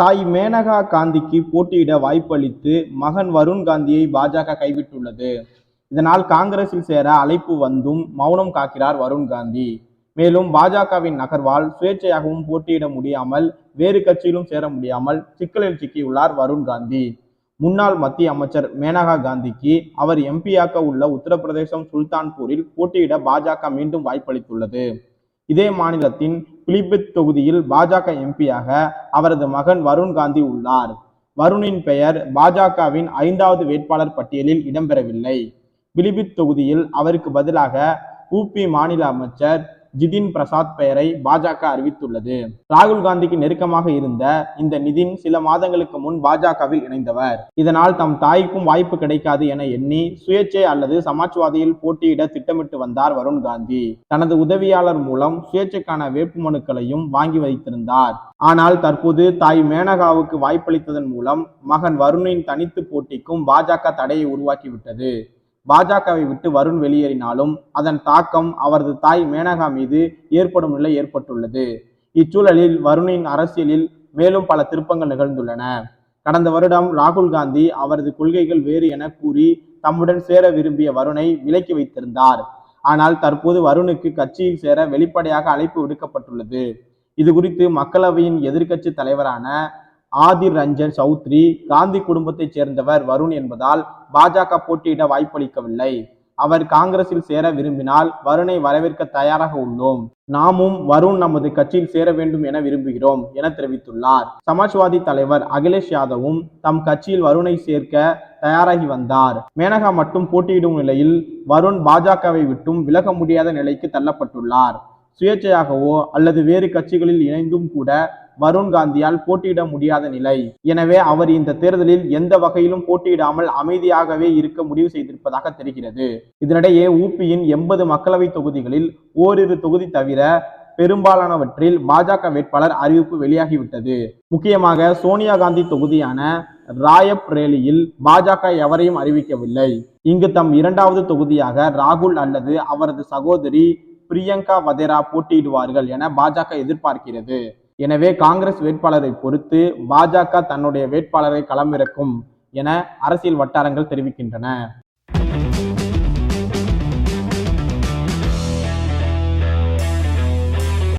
தாய் மேனகா காந்திக்கு போட்டியிட வாய்ப்பளித்து மகன் வருண் காந்தியை பாஜக கைவிட்டுள்ளது. இதனால் காங்கிரஸில் சேர அழைப்பு வந்தும் மௌனம் காக்கிறார் வருண் காந்தி. மேலும் பாஜகவின் நகர்வால் சுயேட்சையாகவும் போட்டியிட முடியாமல் வேறு கட்சியிலும் சேர முடியாமல் சிக்கலில் சிக்கியுள்ளார் வருண் காந்தி. முன்னாள் மத்திய அமைச்சர் மேனகா காந்திக்கு அவர் எம்பியாக்க உள்ள உத்தரப்பிரதேசம் சுல்தான்பூரில் போட்டியிட பாஜக மீண்டும் வாய்ப்பளித்துள்ளது. இதே மாநிலத்தின் பிலிபித் தொகுதியில் பாஜக எம்பியாக அவரது மகன் வருண் காந்தி உள்ளார். வருணின் பெயர் பாஜகவின் ஐந்தாவது வேட்பாளர் பட்டியலில் இடம்பெறவில்லை. பிலிபித் தொகுதியில் அவருக்கு பதிலாக உபி மாநில அமைச்சர் ஜிதின் பிரசாத் பெயரை பாஜக அறிவித்துள்ளது. ராகுல் காந்திக்கு நெருக்கமாக இருந்த இந்த நிதின் சில மாதங்களுக்கு முன் பாஜகவில் இணைந்தவர். இதனால் தம் தாய்க்கும் வாய்ப்பு கிடைக்காது என எண்ணி சுயேட்சை அல்லது சமாஜ்வாதியில் போட்டியிட திட்டமிட்டு வந்தார் வருண் காந்தி. தனது உதவியாளர் மூலம் சுயேட்சைக்கான வேட்புமனுக்களையும் வாங்கி வைத்திருந்தார். ஆனால் தற்போது தாய் மேனகாவுக்கு வாய்ப்பளித்ததன் மூலம் மகன் வருணின் தனித்து போட்டிக்கும் பாஜக தடையை உருவாக்கிவிட்டது. பாஜகவை விட்டு வருண் வெளியேறினாலும் அதன் தாக்கம் அவரது தாய் மேனகா மீது ஏற்படும் நிலை ஏற்பட்டுள்ளது. இச்சூழலில் வருணின் அரசியலில் மேலும் பல திருப்பங்கள் நிகழ்ந்துள்ளன. கடந்த வருடம் ராகுல் காந்தி அவரது கொள்கைகள் வேறு என கூறி தம்முடன் சேர விரும்பிய வருணை விலக்கி வைத்திருந்தார். ஆனால் தற்போது வருணுக்கு கட்சியில் சேர வெளிப்படையாக அழைப்பு விடுக்கப்பட்டுள்ளது. இது குறித்து மக்களவையின் எதிர்க்கட்சி தலைவரான ஆதிர் ரஞ்சன் சௌத்ரி காந்தி குடும்பத்தைச் சேர்ந்தவர் வருண் என்பதால் பாஜக போட்டியிட வாய்ப்பளிக்கவில்லை. அவர் காங்கிரஸில் சேர விரும்பினால் வருணை வரவேற்க தயாராக உள்ளோம். நாமும் வருண் நமது கட்சியில் சேர வேண்டும் என விரும்புகிறோம் என தெரிவித்துள்ளார். சமாஜ்வாதி தலைவர் அகிலேஷ் யாதவும் தம் கட்சியில் வருணை சேர்க்க தயாராகி வந்தார். மேனகா மட்டும் போட்டியிடும் நிலையில் வருண் பாஜகவை விட்டும் விலக முடியாத நிலைக்கு தள்ளப்பட்டுள்ளார். சுயேட்சையாகவோ அல்லது வேறு கட்சிகளில் இணைந்தும் கூட வருண் காந்தியால் போட்டியிட முடியாத நிலை. எனவே அவர் இந்த தேர்தலில் எந்த வகையிலும் போட்டியிடாமல் அமைதியாகவே இருக்க முடிவு செய்திருப்பதாக தெரிகிறது. இதனிடையே ஊபியின் எண்பது மக்களவை தொகுதிகளில் ஓரிரு தொகுதி தவிர பெரும்பாலானவற்றில் பாஜக வேட்பாளர் அறிவிப்பு வெளியாகிவிட்டது. முக்கியமாக சோனியா காந்தி தொகுதியான ராயப் ரேலியில் பாஜக எவரையும் அறிவிக்கவில்லை. இங்கு தம் இரண்டாவது தொகுதியாக ராகுல் அல்லது அவரது சகோதரி பிரியங்கா வதேரா போட்டியிடுவார்கள் என பாஜக எதிர்பார்க்கிறது. எனவே காங்கிரஸ் வேட்பாளரை பொறுத்து பாஜக தன்னுடைய வேட்பாளரை களமிறக்கும் என அரசியல் வட்டாரங்கள் தெரிவிக்கின்றன.